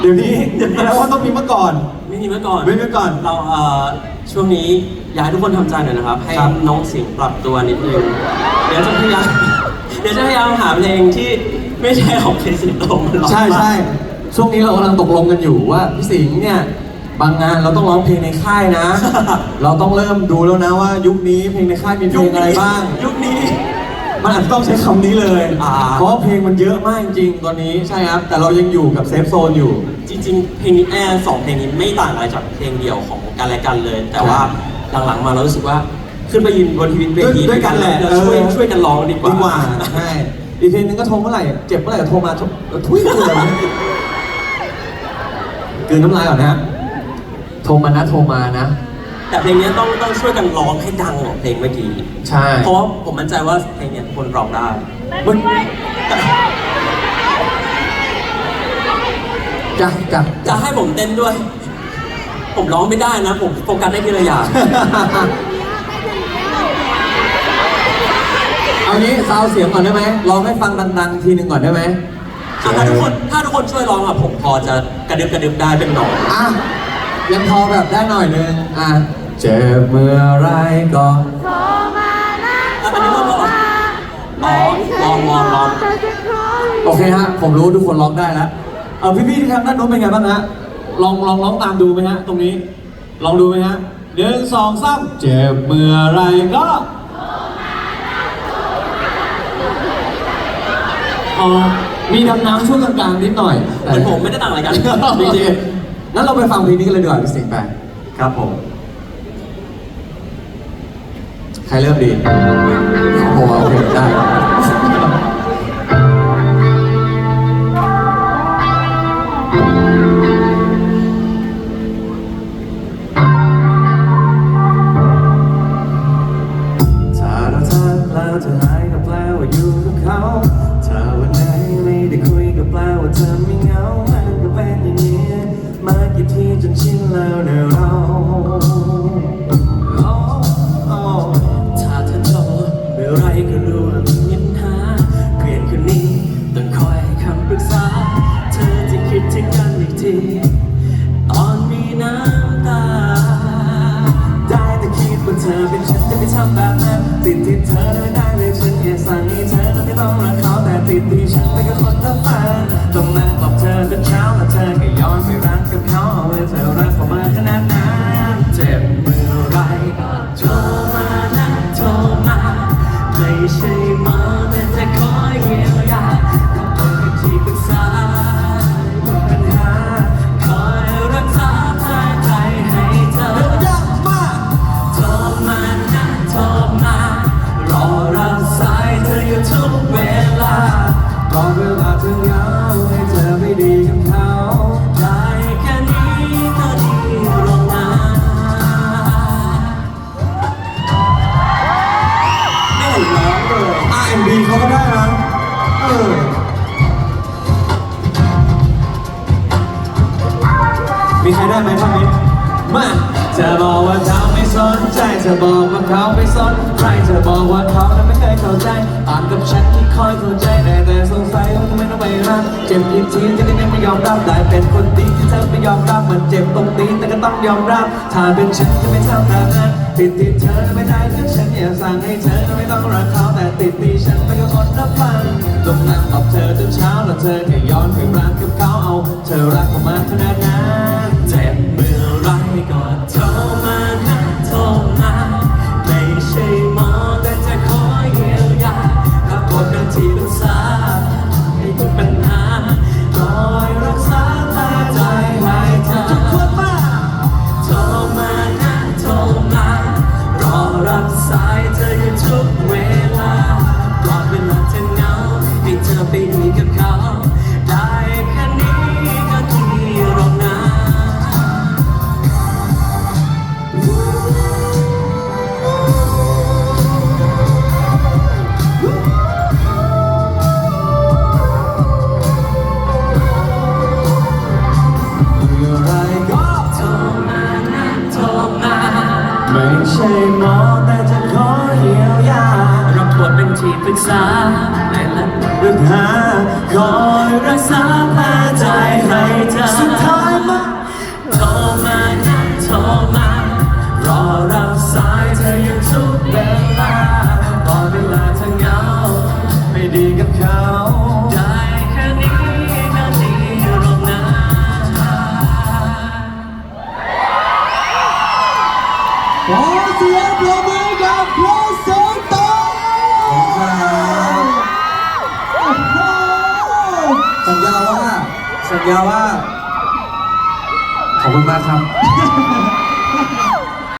เดี๋ยวนี้แปลว่าต้องมีเมื่อก่อน ไม่มีเมื่อก่อนไม่มีเมื่อก่อนเราเอ่อช่วงนี้อยากให้ทุกคนทำใจหน่อยนะครับ ให้ครับน้องสิงห์ปรับตัวนิดนึงเดี๋ยวจะพยายามเดี๋ยวจะพยายามหาเพลงที่ไม่ใช่ของเคสิโตมาร้องใช่ใช่บ้างช่วงนี้เรากำลังตกลงกันอยู่ว่าพี่สิงห์เนี่ยบางงานเราต้องร้องเพลงในค่ายนะ เราต้องเริ่มดูแล้วนะว่า ยุคนี้เพลงในค่ายมีเพลงอะไรบ้าง ยุคนี้ มันอาจจะต้องใช้คำนี้เลยอ่า เพราะว่าเพลงมันเยอะมากจริงๆตอนนี้ใช่ครับ แต่เรายังอยู่กับเซฟโซนอยู่ จริงๆ เพลงนี้แอร์สองเพลงนี้ไม่ต่างอะไรจากเพลงเดียวของกันและกันเลย แต่ว่าหลังๆมาเรารู้สึกว่าขึ้นไปยืนบนทีวีเวทีด้วยกันแหละเราช่วยเออ ช่วยกันร้องดีกว่าดีกว่าใช่อีกเพลงนึงก็โทรเมื่อไหร่ เจ็บเมื่อไหร่ก็โทรมาทุทุยเลยกลืนน้ำลายก่อนนะฮะโทรมานะโทรมานะ แต่เพลงนี้ต้องต้องช่วยกันร้องให้ดังกว่าเพลงเมื่อกี้ ใช่ เพราะว่าผมมั่นใจว่าเพลงเนี้ยทุกคนร้องได้ มันจ้ะจ้ะจะให้ผมเต้นด้วย ผมร้องไม่ได้นะ ผมโฟกัสได้ทีละอย่าง เอางี้ซาวเสียงก่อนได้ไหมร้องให้ฟังดังๆทีหนึ่งก่อนได้ไหมถ้าถ้าทุกคนถ้าทุกคนช่วยร้องอะผมพอจะกระดึบกระดึบได้เป็นหนอนอะยังพอแบบได้หน่อยนึงอะ เจ็บเมื่อไรก็โทรมานะอันนี้ก็ร้องอ๋อลองลองลองโอเคฮะ ผมรู้ทุกคนร้องได้แล้วเออพี่ๆที่ทางด้านโน้นเป็นไงบ้างฮะ ลองลองร้องตามดูไหมฮะ ตรงนี้ ลองดูไหมฮะหนึ่งสองสามเจ็บเมื่อไรก็อ๋อมีดำน้ำช่วงกลางๆนิดหน่อยเหมือนผมไม่ได้ต่างอะไรกัน จริงๆงั้นเราไปฟังเพลงนี้กันเลยดีกว่าพี่สิงห์ไป ครับผม ใครเริ่มดีโอ้โหโอเคได้ถ้าเราทักแล้วเธอหายก็แปลว่าอยู่กับเขาถ้าวันไหนไม่ได้คุยก็แปลว่าเธอไม่เหงามันก็เป็นอย่างนี้มากี่ทีจนชินแล้วเนอะเรา แบบนั้นติดที่เธอ มีใครได้ไหมท่อนนี้มาจะบอกว่าเขาไม่สนใจ จะบอกว่าเขาไม่สนใครจะบอกว่าเขาไม่เคยเข้าใจต่างกับฉันที่คอยเข้าใจแต่แต่สงสัยว่าทำไมต้องไปรักเจ็บอีกทีจะได้ไม่ยอมรับได้เป็นคนดีที่เธอไม่ยอมรับมันเจ็บตรงนี้แต่ก็ต้องยอมรับ ถ้าเป็นฉันจะไม่ทำแบบนั้นติดที่เธอไม่ได้เลือกฉันอยากสั่งให้เธอไม่ต้องรักเขาแต่ติดที่ฉันไม่ก็อดรับฟังต้องนั่งตอบเธอจนเช้าแล้วเธอแค่ย้อนไปรักกับเขาเอา เธอรักเขามาขนาดนั้น รับสา รึกษาและละเรื่องหาคอยรักษาษาแผลใจให้เธอสุดท้อ สัญญาว่า ขอบคุณมากครับ